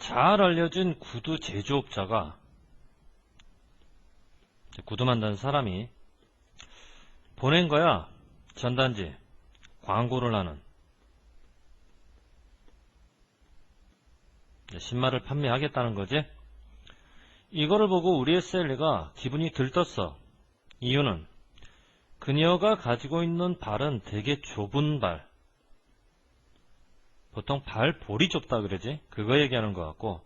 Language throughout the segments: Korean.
잘 알려진 구두 제조업자가 구두 만드는 사람이 보낸 거야. 전단지 광고를 하는. 신발을 판매하겠다는 거지. 이거를 보고 우리의 셀리가 기분이 들떴어. 이유는 그녀가 가지고 있는 발은 되게 좁은 발 보통 발 볼이 좁다 그러지? 그거 얘기하는 것 같고.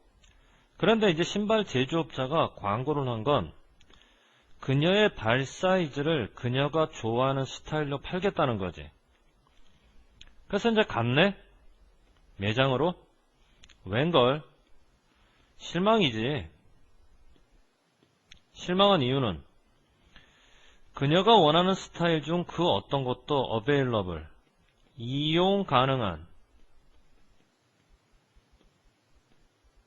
그런데 이제 신발 제조업자가 광고를 한 건 그녀의 발 사이즈를 그녀가 좋아하는 스타일로 팔겠다는 거지. 그래서 이제 갔네? 매장으로? 웬걸? 실망이지. 실망한 이유는 그녀가 원하는 스타일 중 그 어떤 것도 어베일러블 이용 가능한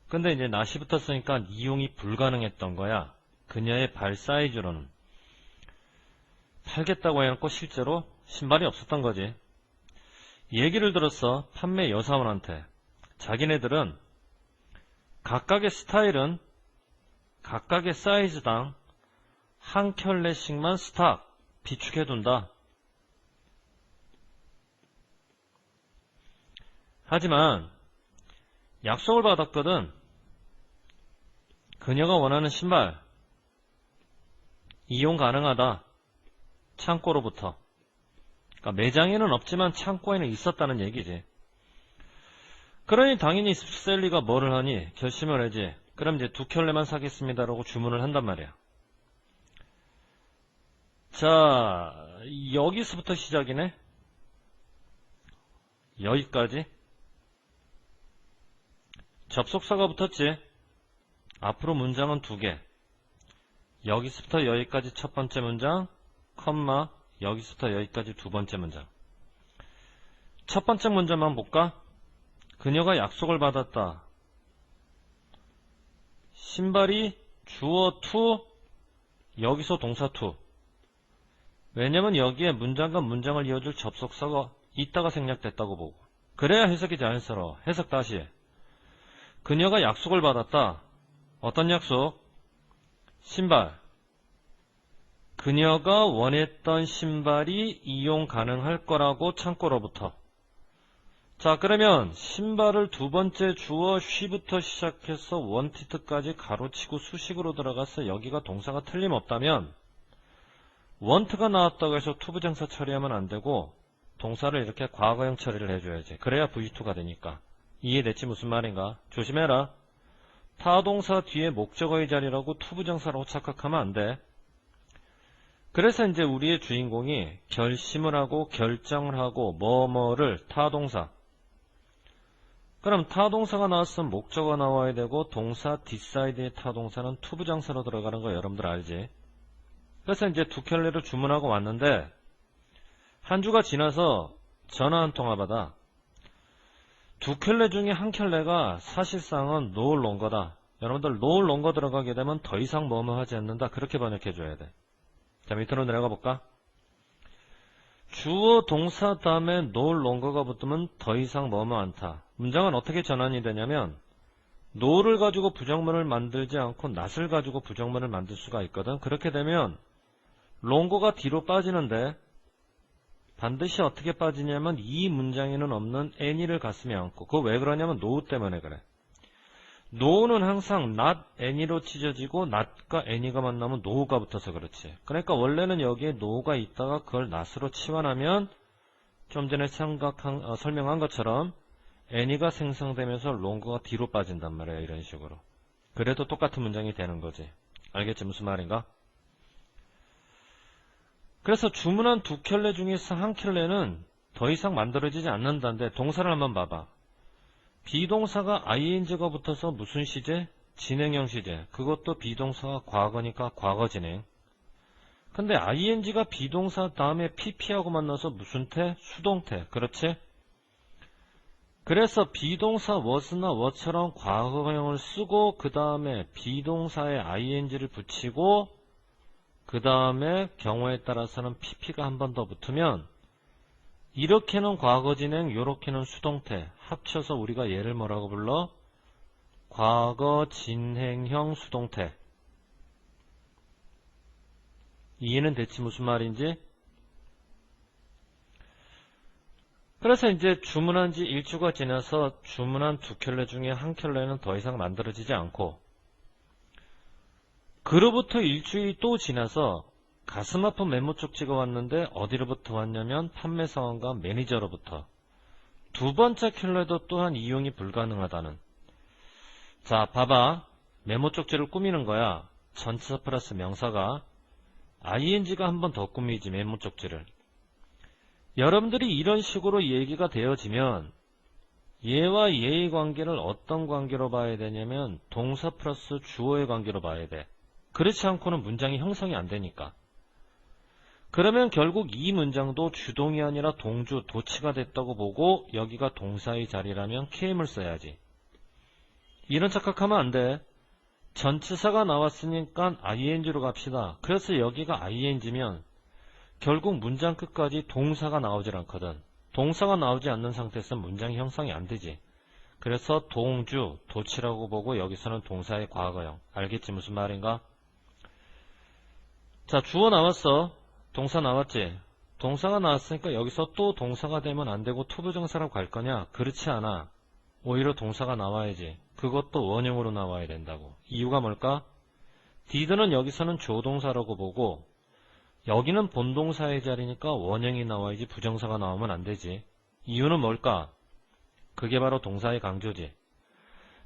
근데 이제 낫이 붙었으니까 이용이 불가능했던 거야. 그녀의 발 사이즈로는. 팔겠다고 해놓고 실제로 신발이 없었던 거지. 얘기를 들었어. 판매 여사원한테. 자기네들은 각각의 스타일은 각각의 사이즈당 한 켤레씩만 스탁 비축해둔다. 하지만 약속을 받았거든. 그녀가 원하는 신발 이용 가능하다. 창고로부터. 그러니까 매장에는 없지만 창고에는 있었다는 얘기지. 그러니 당연히 셀리가 뭐를 하니 결심을 하지. 그럼 이제 두 켤레만 사겠습니다라고 주문을 한단 말이야. 자, 여기서부터 시작이네. 여기까지. 접속사가 붙었지. 앞으로 문장은 두 개. 여기서부터 여기까지 첫 번째 문장, 컴마, 여기서부터 여기까지 두 번째 문장. 첫 번째 문장만 볼까? 그녀가 약속을 받았다. 신발이 주어 투, 여기서 동사 투. 왜냐면 여기에 문장과 문장을 이어줄 접속사가 있다가 생략됐다고 보고. 그래야 해석이 자연스러워. 해석 다시 해. 그녀가 약속을 받았다. 어떤 약속? 신발. 그녀가 원했던 신발이 이용 가능할 거라고 창고로부터. 자, 그러면 신발을 두 번째 주어 쉬부터 시작해서 원티트까지 가로치고 수식으로 들어가서 여기가 동사가 틀림없다면 원트가 나왔다고 해서 투부정사 처리하면 안 되고 동사를 이렇게 과거형 처리를 해줘야지. 그래야 V2가 되니까. 이해됐지 무슨 말인가? 조심해라. 타동사 뒤에 목적어의 자리라고 투부정사라고 착각하면 안 돼. 그래서 이제 우리의 주인공이 결심을 하고 결정을 하고 뭐뭐를 타동사. 그럼 타동사가 나왔으면 목적어 나와야 되고 동사 뒷사이드의 타동사는 투부정사로 들어가는 거 여러분들 알지? 그래서 이제 두 켤레를 주문하고 왔는데 한 주가 지나서 전화 한 통화 받아. 두 켤레 중에 한 켤레가 사실상은 노을 롱거다. 여러분들 노을 롱거 들어가게 되면 더 이상 뭐뭐 하지 않는다. 그렇게 번역해 줘야 돼. 자 밑으로 내려가 볼까? 주어 동사 다음에 노을 롱거가 붙으면 더 이상 뭐뭐 않다. 문장은 어떻게 전환이 되냐면 노를 가지고 부정문을 만들지 않고 낫을 가지고 부정문을 만들 수가 있거든. 그렇게 되면 롱거가 뒤로 빠지는데 반드시 어떻게 빠지냐면 이 문장에는 없는 any를 가슴에 안고 그거 왜 그러냐면 노우 때문에 그래. 노우는 항상 not any로 찢어지고 not과 any가 만나면 노우가 붙어서 그렇지. 그러니까 원래는 여기에 노우가 있다가 그걸 not으로 치환하면 좀 전에 생각한, 어, 설명한 것처럼 any가 생성되면서 롱거가 뒤로 빠진단 말이야 이런 식으로. 그래도 똑같은 문장이 되는 거지. 알겠지? 무슨 말인가? 그래서 주문한 두 켤레 중에서 한 켤레는 더 이상 만들어지지 않는다는데 동사를 한번 봐봐. 비동사가 ing가 붙어서 무슨 시제? 진행형 시제. 그것도 비동사가 과거니까 과거 진행. 근데 ing가 비동사 다음에 pp하고 만나서 무슨 태? 수동태. 그렇지? 그래서 비동사 was나 was처럼 과거형을 쓰고 그 다음에 비동사에 ing를 붙이고 그 다음에 경우에 따라서는 pp가 한 번 더 붙으면 이렇게는 과거 진행, 이렇게는 수동태 합쳐서 우리가 얘를 뭐라고 불러? 과거 진행형 수동태. 이해는 됐지 무슨 말인지? 그래서 이제 주문한 지 일주가 지나서 주문한 두 켤레 중에 한 켤레는 더 이상 만들어지지 않고 그로부터 일주일이 또 지나서 가슴 아픈 메모 쪽지가 왔는데 어디로부터 왔냐면 판매 상황과 매니저로부터. 두 번째 켤레도 또한 이용이 불가능하다는. 자 봐봐. 메모 쪽지를 꾸미는 거야. 전치사 플러스 명사가 ing가 한 번 더 꾸미지 메모 쪽지를. 여러분들이 이런 식으로 얘기가 되어지면 얘와 얘의 관계를 어떤 관계로 봐야 되냐면 동사 플러스 주어의 관계로 봐야 돼. 그렇지 않고는 문장이 형성이 안 되니까. 그러면 결국 이 문장도 주동이 아니라 동주, 도치가 됐다고 보고 여기가 동사의 자리라면 KM을 써야지. 이런 착각하면 안 돼. 전치사가 나왔으니까 ing로 갑시다. 그래서 여기가 ing면 결국 문장 끝까지 동사가 나오질 않거든. 동사가 나오지 않는 상태에서 문장이 형성이 안 되지. 그래서 동주, 도치라고 보고 여기서는 동사의 과거형. 알겠지 무슨 말인가? 자, 주어 나왔어. 동사 나왔지? 동사가 나왔으니까 여기서 또 동사가 되면 안 되고 투부정사라고 갈 거냐? 그렇지 않아. 오히려 동사가 나와야지. 그것도 원형으로 나와야 된다고. 이유가 뭘까? did는 여기서는 조동사라고 보고 여기는 본동사의 자리니까 원형이 나와야지 부정사가 나오면 안 되지. 이유는 뭘까? 그게 바로 동사의 강조지.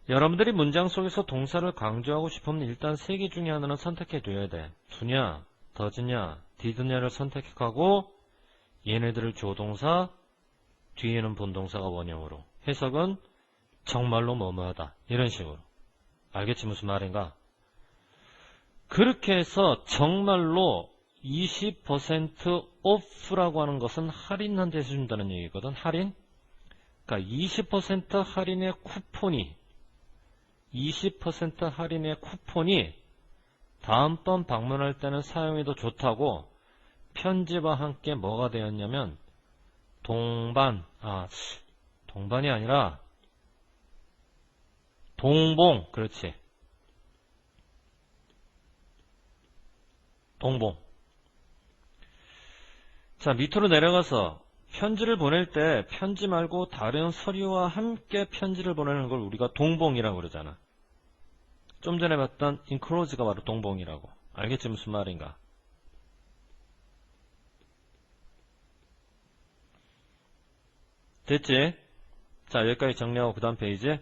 여러분들이 문장 속에서 동사를 강조하고 싶으면 일단 세 개 중에 하나는 선택해 둬야 돼. 두냐, 더즈냐, 디드냐를 선택하고 얘네들을 조동사, 뒤에는 본동사가 원형으로. 해석은 정말로 뭐뭐하다. 이런 식으로. 알겠지 무슨 말인가? 그렇게 해서 정말로 20% off라고 하는 것은 할인한 데서 준다는 얘기거든. 할인. 그러니까 20% 할인의 쿠폰이 20% 할인의 쿠폰이 다음번 방문할 때는 사용해도 좋다고 편지와 함께 뭐가 되었냐면 동반 아 동반이 아니라 동봉 그렇지 동봉 자, 밑으로 내려가서 편지를 보낼 때 편지 말고 다른 서류와 함께 편지를 보내는 걸 우리가 동봉이라고 그러잖아. 좀 전에 봤던 인클로즈가 바로 동봉이라고. 알겠지 무슨 말인가? 됐지? 자, 여기까지 정리하고 그 다음 페이지.